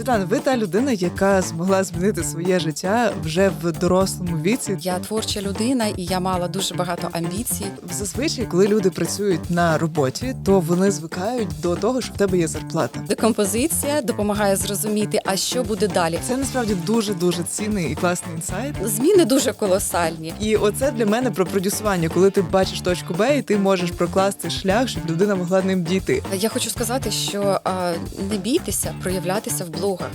Світлана, ви та людина, яка змогла змінити своє життя вже в дорослому віці. Я творча людина, і я мала дуже багато амбіцій. Зазвичай, коли люди працюють на роботі, то вони звикають до того, що в тебе є зарплата. Декомпозиція допомагає зрозуміти, а що буде далі. Це насправді дуже дуже цінний і класний інсайт. Зміни дуже колосальні. І оце для мене про продюсування, коли ти бачиш точку Б, і ти можеш прокласти шлях, щоб людина могла ним дійти. Я хочу сказати, що а, не бійтеся проявлятися в блогах.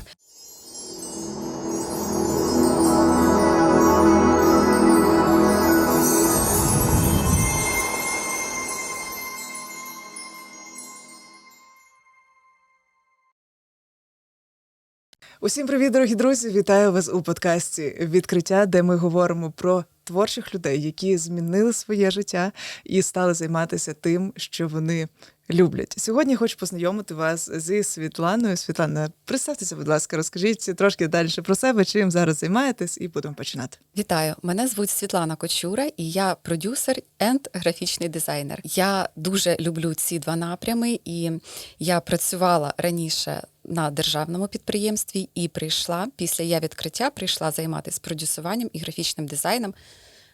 Усім привіт, дорогі друзі! Вітаю вас у подкасті Відкриття, де ми говоримо про творчих людей, які змінили своє життя і стали займатися тим, що вони люблять. Сьогодні хочу познайомити вас зі Світланою. Світлана, представтеся, будь ласка, розкажіть трошки далі про себе, чим зараз займаєтесь, і будемо починати. Вітаю! Мене звуть Світлана Кочура, і я продюсер енд графічний дизайнер. Я дуже люблю ці два напрями, і я працювала раніше на державному підприємстві і прийшла після я відкриття, прийшла займатися продюсуванням і графічним дизайном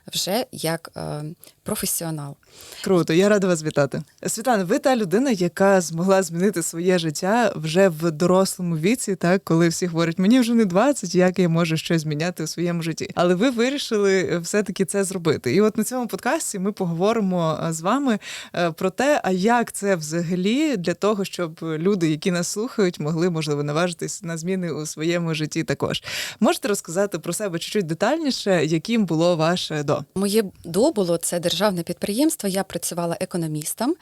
вже як е, професіонал. Круто, я рада вас вітати. Світлана, ви та людина, яка змогла змінити своє життя вже в дорослому віці, так коли всі говорять, мені вже не 20, як я можу щось зміняти у своєму житті. Але ви вирішили все-таки це зробити. І от на цьому подкасті ми поговоримо з вами е, про те, а як це взагалі для того, щоб люди, які нас слухають, могли можливо наважитись на зміни у своєму житті. Також можете розказати про себе чуть-чуть детальніше, яким було ваше до. Моє до було це державне підприємство. Я працювала економістом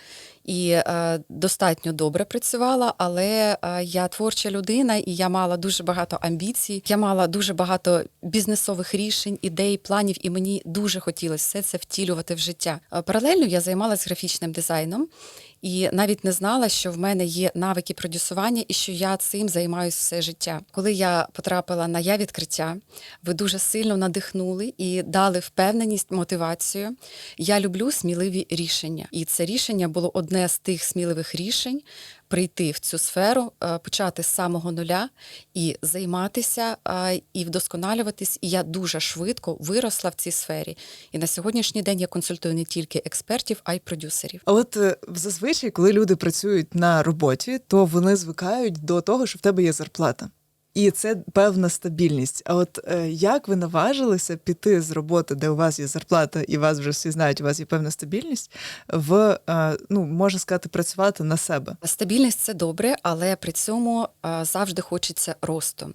і е, достатньо добре працювала, але е, я творча людина, і я мала дуже багато амбіцій. Я мала дуже багато бізнесових рішень, ідей, планів, і мені дуже хотілося все це втілювати в життя. Е, Паралельно я займалася графічним дизайном. І навіть не знала, що в мене є навики продюсування і що я цим займаюся все життя. Коли я потрапила на я відкриття, ви дуже сильно надихнули і дали впевненість, мотивацію. Я люблю сміливі рішення, і це рішення було одне з тих сміливих рішень. Прийти в цю сферу, е, почати з самого нуля і займатися е, і вдосконалюватись. І я дуже швидко виросла в цій сфері. І на сьогоднішній день я консультую не тільки експертів, а й продюсерів. А от е, зазвичай, коли люди працюють на роботі, то вони звикають до того, що в тебе є зарплата. І це певна стабільність. А от е, як ви наважилися піти з роботи, де у вас є зарплата, і вас вже всі знають, у вас є певна стабільність, в е, ну можна сказати, працювати на себе? Стабільність це добре, але при цьому е, завжди хочеться росту.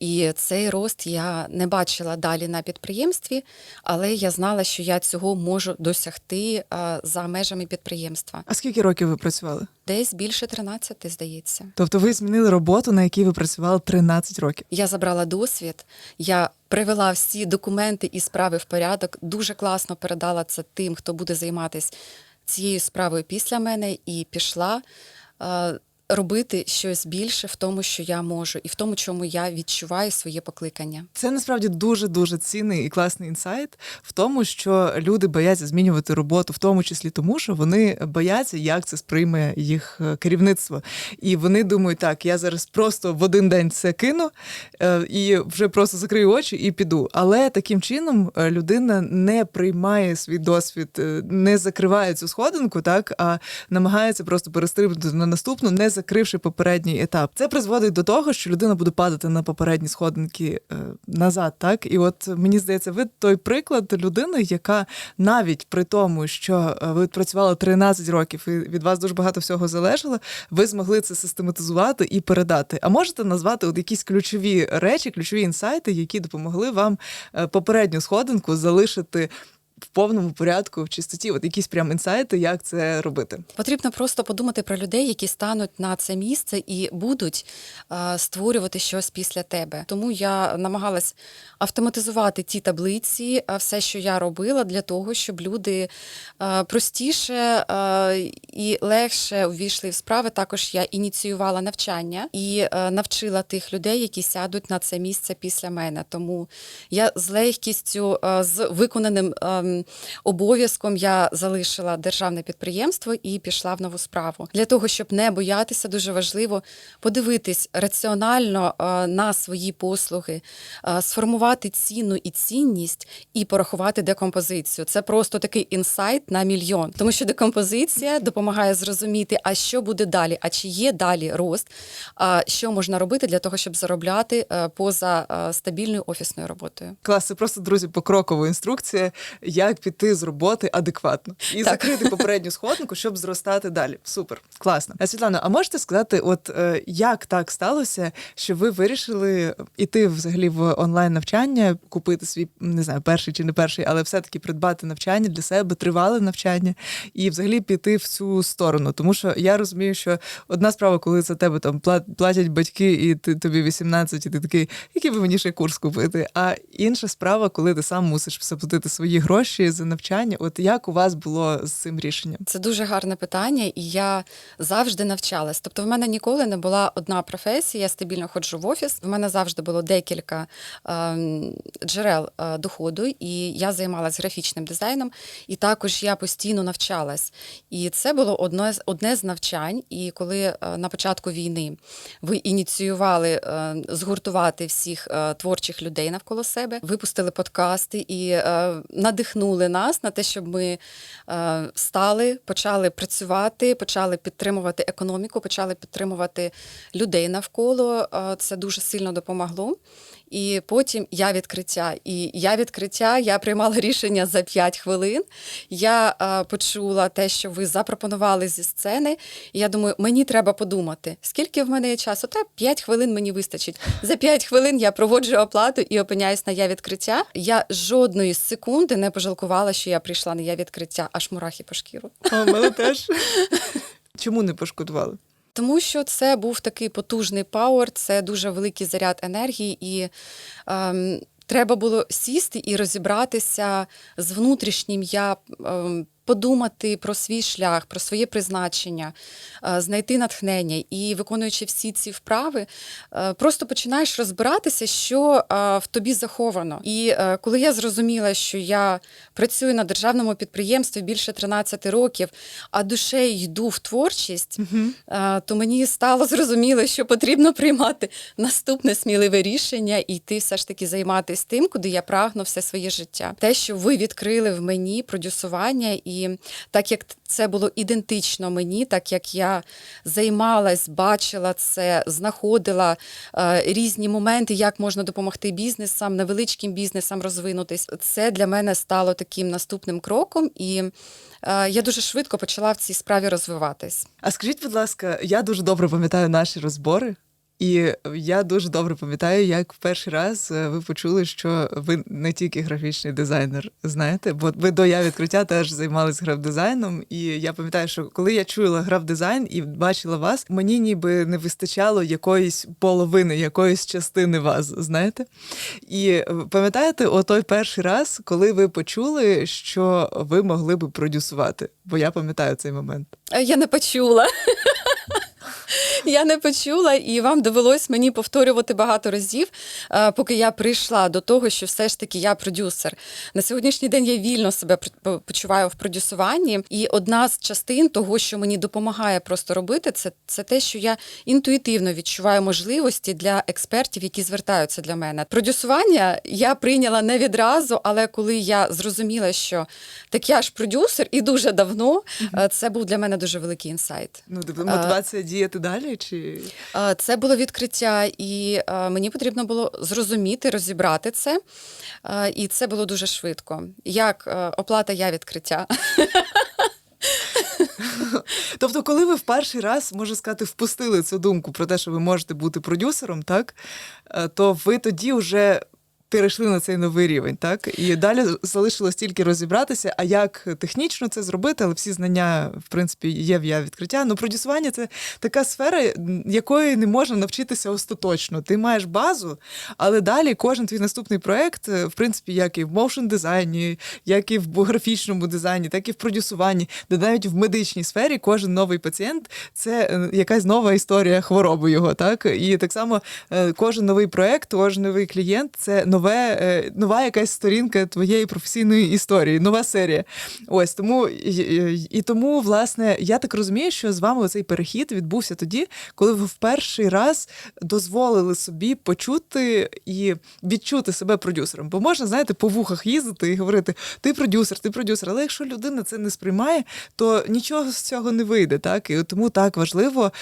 І цей рост я не бачила далі на підприємстві, але я знала, що я цього можу досягти е, за межами підприємства. А скільки років ви працювали? Десь більше 13, здається. Тобто ви змінили роботу, на якій ви працювали 13 років. Я забрала досвід, я привела всі документи і справи в порядок. Дуже класно передала це тим, хто буде займатися цією справою після мене, і пішла. Робити щось більше в тому, що я можу, і в тому, чому я відчуваю своє покликання. Це насправді дуже дуже цінний і класний інсайт в тому, що люди бояться змінювати роботу, в тому числі тому, що вони бояться, як це сприйме їх е, керівництво. І вони думають, так, я зараз просто в один день це кину е, і вже просто закрию очі і піду. Але таким чином е, людина не приймає свій досвід, не закриває цю сходинку, так а намагається просто перестрибнути на наступну, не закривши попередній етап. Це призводить до того, що людина буде падати на попередні сходинки е, назад. Так, і от мені здається, ви той приклад людини, яка навіть при тому, що е, ви працювали 13 років, і від вас дуже багато всього залежало, ви змогли це систематизувати і передати. А можете назвати от якісь ключові речі, ключові інсайти, які допомогли вам е, попередню сходинку залишити. В повному порядку, в чистоті, от якісь прям інсайти, як це робити. Потрібно просто подумати про людей, які стануть на це місце і будуть е, створювати щось після тебе. Тому я намагалась автоматизувати ті таблиці, а все, що я робила, для того, щоб люди е, простіше е, і легше увійшли в справи. Також я ініціювала навчання і е, навчила тих людей, які сядуть на це місце після мене. Тому я з легкістю, е, з виконаним. е, обов'язком я залишила державне підприємство і пішла в нову справу. Для того, щоб не боятися, дуже важливо подивитись раціонально е, на свої послуги, е, сформувати ціну і цінність і порахувати декомпозицію. Це просто такий інсайт на мільйон, тому що декомпозиція допомагає зрозуміти, а що буде далі, а чи є далі рост, а що можна робити для того, щоб заробляти е, поза стабільною офісною роботою. Клас, це просто друзі, покрокова інструкція, як піти з роботи адекватно і Так. закрити попередню сходинку, щоб зростати далі. Супер, класно. А Світлана, а можете сказати, от е, як так сталося, що ви вирішили іти взагалі в онлайн навчання, купити свій не знаю, перший чи не перший, але все-таки придбати навчання для себе, тривале навчання, і взагалі піти в цю сторону. Тому що я розумію, що одна справа, коли за тебе там плат- платять батьки, і ти тобі 18, і ти такий, який би мені ще курс купити. А інша справа, коли ти сам мусиш заплатити свої гроші за навчання. От як у вас було з цим рішенням? Це дуже гарне питання, і я завжди навчалась. Тобто, в мене ніколи не була одна професія. Я стабільно ходжу в офіс. В мене завжди було декілька ем, джерел е, доходу, і я займалась графічним дизайном, і також я постійно навчалась. І це було одне з одне з навчань. І коли е, на початку війни ви ініціювали е, згуртувати всіх е, творчих людей навколо себе, випустили подкасти і е, надихнули нас на те, щоб ми е, встали, почали працювати, почали підтримувати економіку, почали підтримувати людей навколо. Е, Це дуже сильно допомогло. І потім я відкриття. І я відкриття, я приймала рішення за 5 хвилин. Я е, почула те, що ви запропонували зі сцени. І я думаю, мені треба подумати, скільки в мене є часу. Та 5 хвилин мені вистачить. За 5 хвилин я проводжу оплату і опиняюсь на я відкриття. Я жодної секунди не пожалкувала, що я прийшла на я відкриття, аж мурахи по шкіру. А мене теж. Чому не пошкодували? Тому що це був такий потужний пауер, це дуже великий заряд енергії, і ем, треба було сісти і розібратися з внутрішнім я. Ем, Подумати про свій шлях, про своє призначення, е, знайти натхнення і виконуючи всі ці вправи, е, просто починаєш розбиратися, що е, в тобі заховано. І коли я зрозуміла, що я працюю на державному підприємстві більше 13 років, а душею йду в творчість, е, то мені стало зрозуміло, що потрібно приймати наступне сміливе рішення і йти все ж таки займатися тим, куди я прагну все своє життя. Те, що ви відкрили в мені продюсування, і так як це було ідентично мені, так як я займалась, бачила це, знаходила е, різні моменти, як можна допомогти бізнесам, невеличким бізнесам розвинутись. Це для мене стало таким наступним кроком, і е, я дуже швидко почала в цій справі розвиватись. А скажіть, будь ласка, я дуже добре пам'ятаю наші розбори. І я дуже добре пам'ятаю, як в перший раз е, ви почули, що ви не тільки графічний дизайнер, знаєте, бо ви до я відкриття теж займалися граф-дизайном. І я пам'ятаю, що коли я чула граф-дизайн і бачила вас, мені ніби не вистачало якоїсь половини, якоїсь частини вас, знаєте. І е, пам'ятаєте, отой перший раз, коли ви почули, що ви могли би продюсувати? Бо я пам'ятаю цей момент. Е, Я не почула. Я не почула, і вам довелось мені повторювати багато разів, е, поки я прийшла до того, що все ж таки я продюсер. На сьогоднішній день я вільно себе почуваю в продюсуванні, і одна з частин того, що мені допомагає просто робити, це, це те, що я інтуїтивно відчуваю можливості для експертів, які звертаються для мене. Продюсування я прийняла не відразу, але коли я зрозуміла, що так я ж продюсер, і дуже давно е, це був для мене дуже великий інсайт. Ну, тобто мотивація діяти далі? Чи Це було відкриття, і мені потрібно було зрозуміти, розібрати це. І це було дуже швидко. Як оплата я відкриття. тобто, коли ви в перший раз, можу сказати, впустили цю думку про те, що ви можете бути продюсером, так е, то ви тоді вже. Перейшли на цей новий рівень, так і далі залишилось тільки розібратися, а як технічно це зробити, але всі знання, в принципі, є в я відкриття. Ну, продюсування це така сфера, якої не можна навчитися остаточно. Ти маєш базу, але далі кожен твій наступний проект, в принципі, як і в моушн дизайні, як і в графічному дизайні, так і в продюсуванні, де навіть в медичній сфері кожен новий пацієнт це е, якась нова історія хвороби його. Так і так само е, кожен новий проект, кожен новий клієнт це нове, е, нова якась сторінка твоєї професійної історії, нова серія. Ось тому і, і, тому, власне, я так розумію, що з вами цей перехід відбувся тоді, коли ви в перший раз дозволили собі почути і відчути себе продюсером. Бо можна, знаєте, по вухах їздити і говорити: ти продюсер, ти продюсер. Але якщо людина це не сприймає, то нічого з цього не вийде. Так і тому так важливо.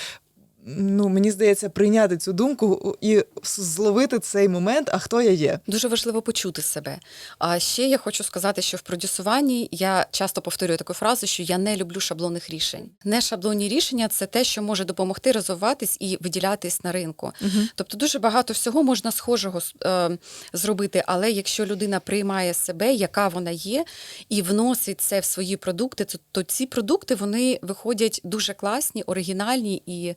Ну, мені здається, прийняти цю думку і зловити цей момент, а хто я є. Дуже важливо почути себе. А ще я хочу сказати, що в продюсуванні я часто повторюю таку фразу, що я не люблю шаблонних рішень. Не шаблонні рішення це те, що може допомогти розвиватись і виділятись на ринку. Тобто дуже багато всього можна схожого е, зробити, але якщо людина приймає себе, яка вона є, і вносить це в свої продукти, то, то ці продукти вони виходять дуже класні, оригінальні, і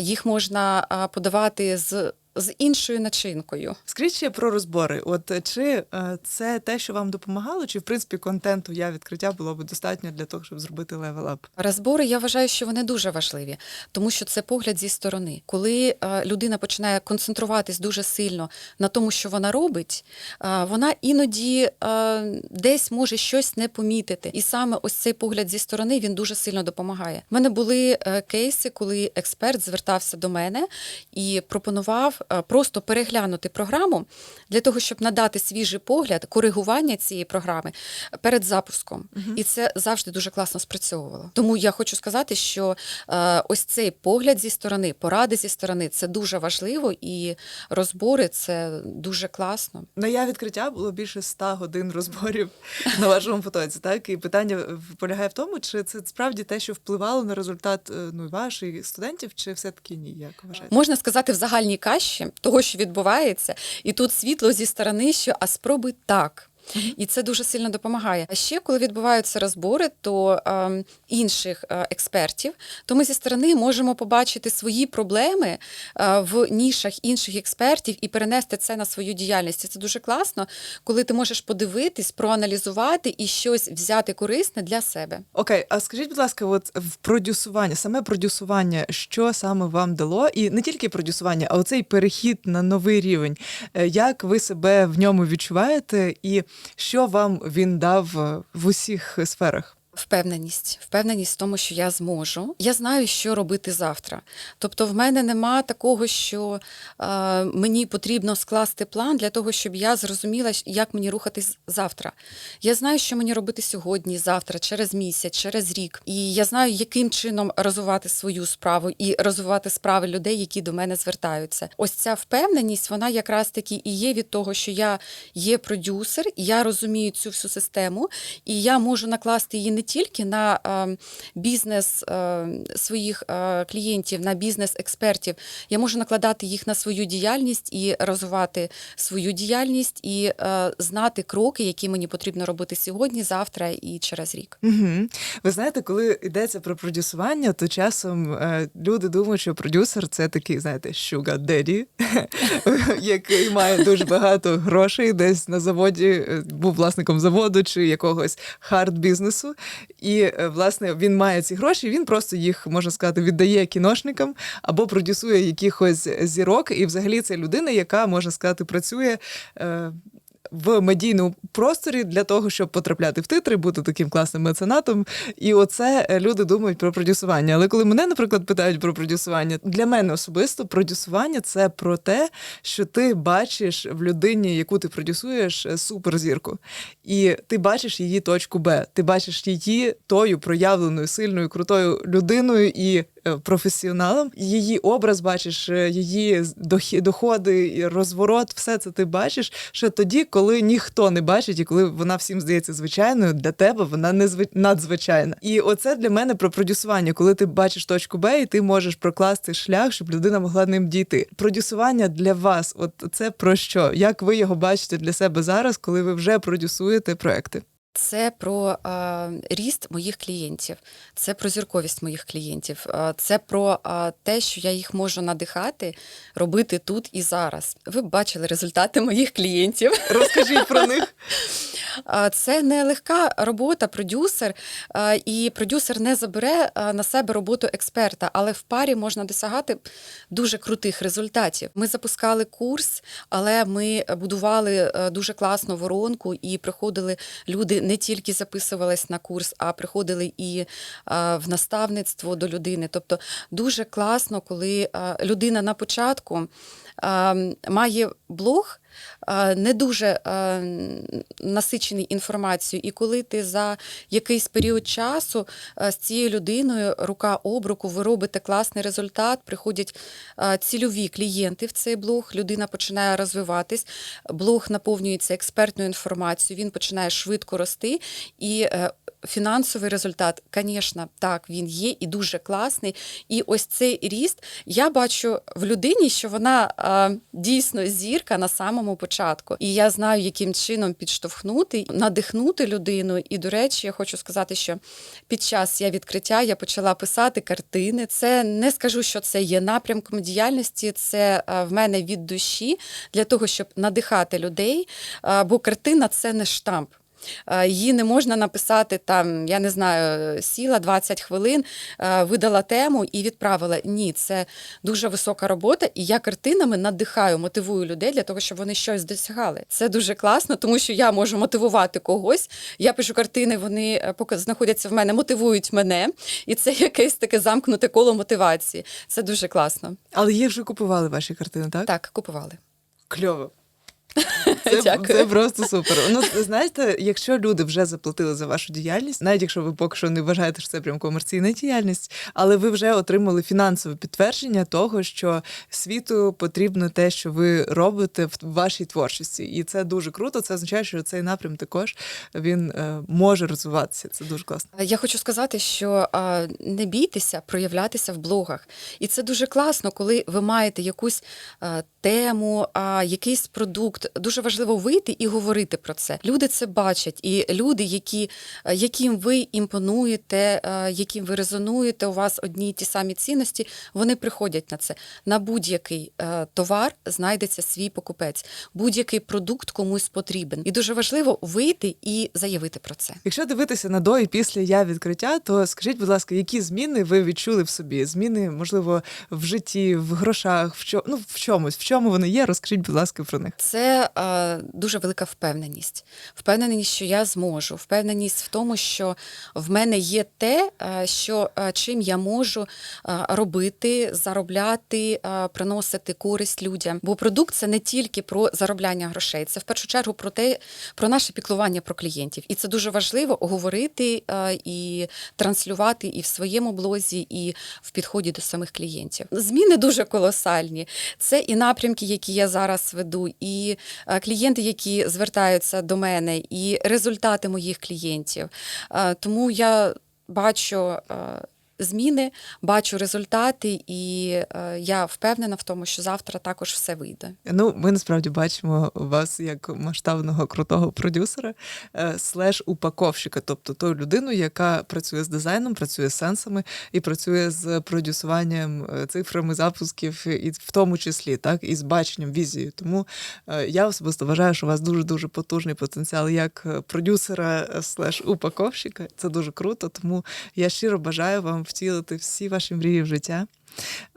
їх можна е, подавати з. З іншою начинкою Скажіть ще про розбори. От е, чи е, це те, що вам допомагало, чи в принципі контенту я відкриття було б достатньо для того, щоб зробити левел-ап? розбори, я вважаю, що вони дуже важливі, тому що це погляд зі сторони. Коли е, людина починає концентруватись дуже сильно на тому, що вона робить, вона іноді десь може щось не помітити. І саме ось цей погляд зі сторони він дуже сильно допомагає. У мене були кейси, коли експерт звертався до мене і пропонував просто переглянути програму для того, щоб надати свіжий погляд, коригування цієї програми перед запуском. І це завжди дуже класно спрацьовувало. Тому я хочу сказати, що е, ось цей погляд зі сторони, поради зі сторони це дуже важливо, і розбори це дуже класно. На я відкриття було більше 100 годин розборів на вашому потоці. Так і питання полягає в тому, чи це справді те, що впливало на результат е, ну ваших студентів, чи все таки ні? Як вважаєте? Можна сказати, в загальній каші того, що відбувається, і тут світло зі сторони, що а спробуй так. І це дуже сильно допомагає. А ще коли відбуваються розбори, то е, інших е, експертів, то ми зі сторони можемо побачити свої проблеми е, в нішах інших експертів і перенести це на свою діяльність. І Це дуже класно, коли ти можеш подивитись, проаналізувати і щось взяти корисне для себе. Окей, а скажіть, будь ласка, от в продюсування, саме продюсування, що саме вам дало, і не тільки продюсування, а оцей перехід на новий рівень. Е, Як ви себе в ньому відчуваєте, і що вам він дав е, в усіх сферах? Впевненість, впевненість в тому, що я зможу. Я знаю, що робити завтра. Тобто, в мене нема такого, що е, мені потрібно скласти план для того, щоб я зрозуміла, як мені рухатись завтра. Я знаю, що мені робити сьогодні, завтра, через місяць, через рік. І я знаю, яким чином розвивати свою справу і розвивати справи людей, які до мене звертаються. Ось ця впевненість, вона якраз таки і є від того, що я є продюсер, я розумію цю всю систему, і я можу накласти її не тільки на е, бізнес е, своїх е, клієнтів, на бізнес експертів. Я можу накладати їх на свою діяльність і розвивати свою діяльність, і е, знати кроки, які мені потрібно робити сьогодні, завтра і через рік. Угу. Ви знаєте, коли йдеться про продюсування, то часом е, люди думають, що продюсер це такий, знаєте, sugar daddy, який має дуже багато грошей, десь на заводі був власником заводу чи якогось хард бізнесу. І е, власне він має ці гроші, він просто їх можна сказати віддає кіношникам або продюсує якихось зірок. І взагалі це людина, яка можна сказати працює. В медійному просторі для того, щоб потрапляти в титри, бути таким класним меценатом. І оце е, люди думають про продюсування. Але коли мене, наприклад, питають про продюсування, для мене особисто продюсування це про те, що ти бачиш в людині, яку ти продюсуєш, е, суперзірку. І ти бачиш її точку Б. Ти бачиш її тою проявленою, сильною, крутою людиною і професіоналом. Її образ бачиш, е, її доходи, розворот, все це ти бачиш. Що тоді, коли ніхто не бачить, і коли вона всім здається звичайною, для тебе вона незвич... надзвичайна. І оце для мене про продюсування, коли ти бачиш точку Б, і ти можеш прокласти шлях, щоб людина могла ним дійти. Продюсування для вас, от це про що? Як ви його бачите для себе зараз, коли ви вже продюсуєте проекти? Це про е, ріст моїх клієнтів, це про зірковість моїх клієнтів, е, це про е, те, що я їх можу надихати, робити тут і зараз. Ви б бачили результати моїх клієнтів. Розкажіть про них. Це не легка робота, продюсер, а, і продюсер не забере а, на себе роботу експерта, але в парі можна досягати дуже крутих результатів. Ми запускали курс, але ми будували дуже класну воронку, і приходили люди не тільки записувались на курс, а приходили і в наставництво до людини. Тобто дуже класно, коли людина на початку має блог. А, Не дуже насичений інформацією, і коли ти за якийсь період часу з цією людиною рука об руку, ви робите класний результат, приходять цільові клієнти в цей блог, людина починає розвиватись, блог наповнюється експертною інформацією, він починає швидко рости і. Фінансовий результат, звісно, так, він є і дуже класний. І ось цей ріст я бачу в людині, що вона а, дійсно зірка на самому початку. І я знаю, яким чином підштовхнути, надихнути людину. І, до речі, я хочу сказати, що під час я відкриття я почала писати картини. Це не скажу, що це є напрямком діяльності, це в мене від душі для того, щоб надихати людей. Бо картина це не штамп. Е, Її не можна написати там, я не знаю, сіла 20 хвилин, е, видала тему і відправила. Ні, це дуже висока робота, і я картинами надихаю, мотивую людей для того, щоб вони щось досягали. Це дуже класно, тому що я можу мотивувати когось. Я пишу картини, вони е, поки знаходяться в мене, мотивують мене, і це якесь таке замкнуте коло мотивації. Це дуже класно. Але їх вже купували ваші картини, так? Так, купували. Кльово. Це, Дякую. це просто супер. Ну, знаєте, якщо люди вже заплатили за вашу діяльність, навіть якщо ви поки що не вважаєте, що це прям комерційна діяльність, але ви вже отримали фінансове підтвердження того, що світу потрібно те, що ви робите в вашій творчості. І це дуже круто. Це означає, що цей напрям також він е, може розвиватися. Це дуже класно. Я хочу сказати, що а, не бійтеся проявлятися в блогах. І це дуже класно, коли ви маєте якусь а, тему, а, якийсь продукт. Дуже важливо вийти і говорити про це. Люди це бачать, і люди, які, яким ви імпонуєте, яким ви резонуєте, у вас одні й ті самі цінності, вони приходять на це. На будь-який е, товар знайдеться свій покупець, будь-який продукт комусь потрібен. І дуже важливо вийти і заявити про це. Якщо дивитися на до і після я відкриття, то скажіть, будь ласка, які зміни ви відчули в собі? Зміни, можливо, в житті, в грошах, в чо... ну, в чомусь, в чому вони є? Розкажіть, будь ласка, про них. Це е, дуже велика впевненість. Впевненість, що я зможу, впевненість в тому, що в мене є те, е, що е, чим я можу е, робити, заробляти, приносити користь людям. Бо продукт це не тільки про заробляння грошей, це в першу чергу про те, про наше піклування про клієнтів. І це дуже важливо говорити і транслювати і в своєму блозі, і в підході до самих клієнтів. Зміни дуже колосальні. Це і напрямки, які я зараз веду, і е, клієнти, які звертаються до мене, і результати моїх клієнтів. Е, Тому я бачу. Зміни, бачу результати, і е, я впевнена в тому, що завтра також все вийде. Ну, ми насправді бачимо вас як масштабного крутого продюсера, е, слеш упаковщика, тобто ту людину, яка працює з дизайном, працює з сенсами і працює з продюсуванням е, цифрами запусків, і в тому числі так і з баченням візією. Тому е, я особисто вважаю, що у вас дуже дуже потужний потенціал як продюсера е, слеш упаковщика. Це дуже круто. Тому я щиро бажаю вам втілити всі ваші мрії в життя.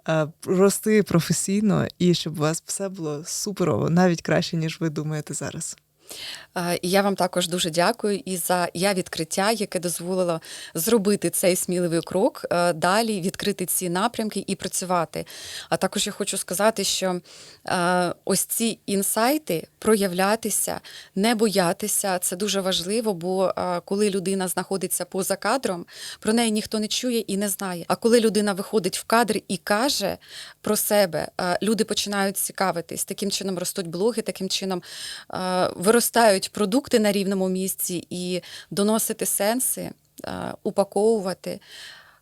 е, Рости професійно і щоб у вас все було суперово, навіть краще, ніж ви думаєте зараз. Е, І я вам також дуже дякую і за я відкриття, яке дозволило зробити цей сміливий крок, е, далі відкрити ці напрямки і працювати. А також я хочу сказати, що е, ось ці інсайти проявлятися, не боятися це дуже важливо, бо коли людина знаходиться поза кадром, про неї ніхто не чує і не знає. А коли людина виходить в кадр і каже про себе, люди починають цікавитись. Таким чином ростуть блоги, таким чином е, виростають продукти на рівному місці і доносити сенси, е, упаковувати,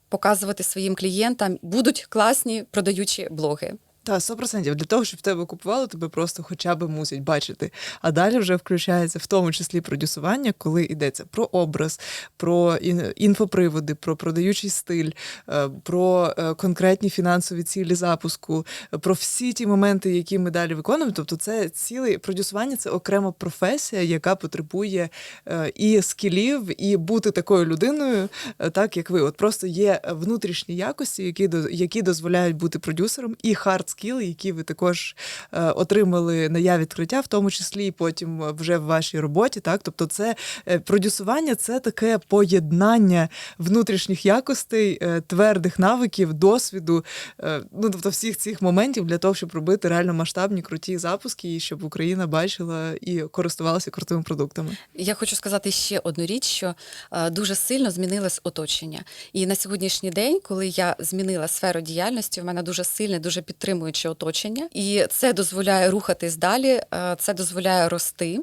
показувати своїм клієнтам. Будуть класні продаючі блоги. Та 100%. Для того, щоб тебе купували, тебе просто хоча б мусять бачити. А далі вже включається в тому числі продюсування, коли йдеться про образ, про ін- інфоприводи, про продаючий стиль, е, про е, конкретні фінансові цілі запуску, е, про всі ті моменти, які ми далі виконуємо. Тобто, це цілий продюсування, це окрема професія, яка потребує і скілів, і бути такою людиною, так як ви. От просто є внутрішні якості, які які дозволяють бути продюсером, і хард скіли, які ви також е, отримали на я відкриття, в тому числі і потім вже в вашій роботі. Так, тобто, це е, продюсування, це таке поєднання внутрішніх якостей, е, твердих навиків, досвіду, ну тобто всіх цих моментів для того, щоб робити реально масштабні круті запуски, і щоб Україна бачила і користувалася крутими продуктами. Я хочу сказати ще одну річ, що дуже сильно змінилось оточення. І на сьогоднішній день, коли я змінила сферу діяльності, в мене дуже сильне, дуже підтримуюче оточення, і це дозволяє рухатись далі, е, це дозволяє рости.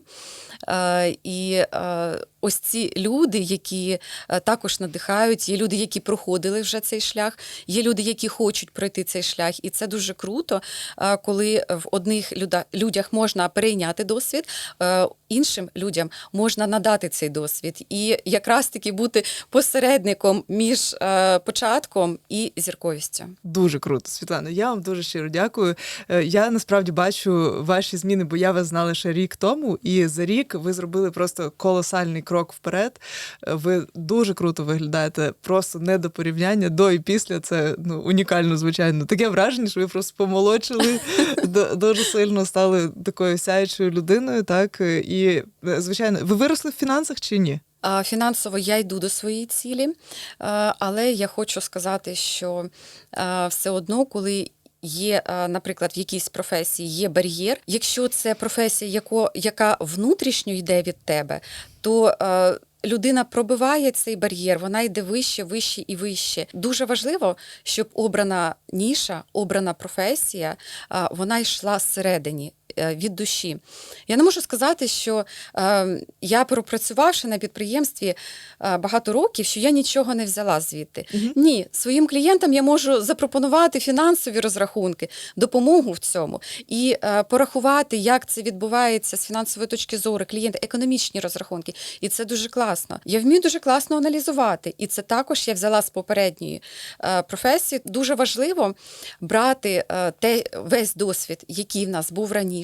Е, І е, ось ці люди, які е, також надихають, є люди, які проходили вже цей шлях, є люди, які хочуть пройти цей шлях, і це дуже круто, е, коли в одних людях можна перейняти досвід, е, іншим людям можна надати цей досвід, і якраз таки бути посередником між початком і зірковістю. Дуже круто, Світлана. Я вам дуже щиро дякую. Я насправді бачу ваші зміни, бо я вас знала ще рік тому, і за рік ви зробили просто колосальний крок вперед. Е, Ви дуже круто виглядаєте, просто не до порівняння до і після. Це ну унікально, звичайно. Таке враження, що ви просто помолодшили, дуже сильно стали такою сяючою людиною. Так і звичайно, ви виросли в фінансах чи ні? Фінансово я йду до своєї цілі, але я хочу сказати, що все одно, коли є, е, наприклад, в якійсь професії є бар'єр, якщо це професія, яко, яка внутрішньо йде від тебе, то е, Людина пробиває цей бар'єр, вона йде вище, вище і вище. Дуже важливо, щоб обрана ніша, обрана професія, вона йшла зсередині е, від душі. Я не можу сказати, що е, я пропрацювавши на підприємстві е, багато років, що я нічого не взяла звідти. Ні, своїм клієнтам я можу запропонувати фінансові розрахунки, допомогу в цьому і е, порахувати, як це відбувається з фінансової точки зору клієнта, економічні розрахунки. І це дуже класно. Я вмію дуже класно аналізувати, і це також я взяла з попередньої е, професії. Дуже важливо брати е, те весь досвід, який в нас був раніше,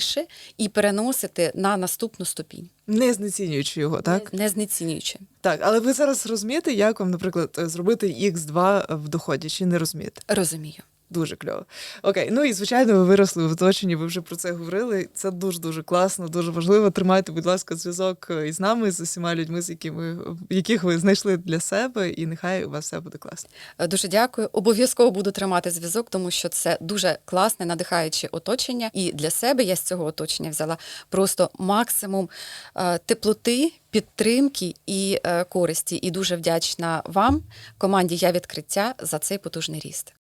і переносити на наступну ступінь, Не знецінюючи його, так? не знецінюючи. Так, але ви зараз розумієте, як вам, наприклад, зробити X2 в доході, чи не розумієте? Розумію. Дуже кльово. Окей, ну і звичайно, ви виросли в оточенні, ви вже про це говорили. Це дуже дуже класно, дуже важливо. Тримайте, будь ласка, зв'язок е, із нами, з усіма людьми, з якими яких ви знайшли для себе, і нехай у вас все буде класно. Е, Дуже дякую. Обов'язково буду тримати зв'язок, тому що це дуже класне, надихаюче оточення. І для себе я з цього оточення взяла просто максимум е, теплоти, підтримки і е, користі. І дуже вдячна вам, команді Я відкриття, за цей потужний ріст.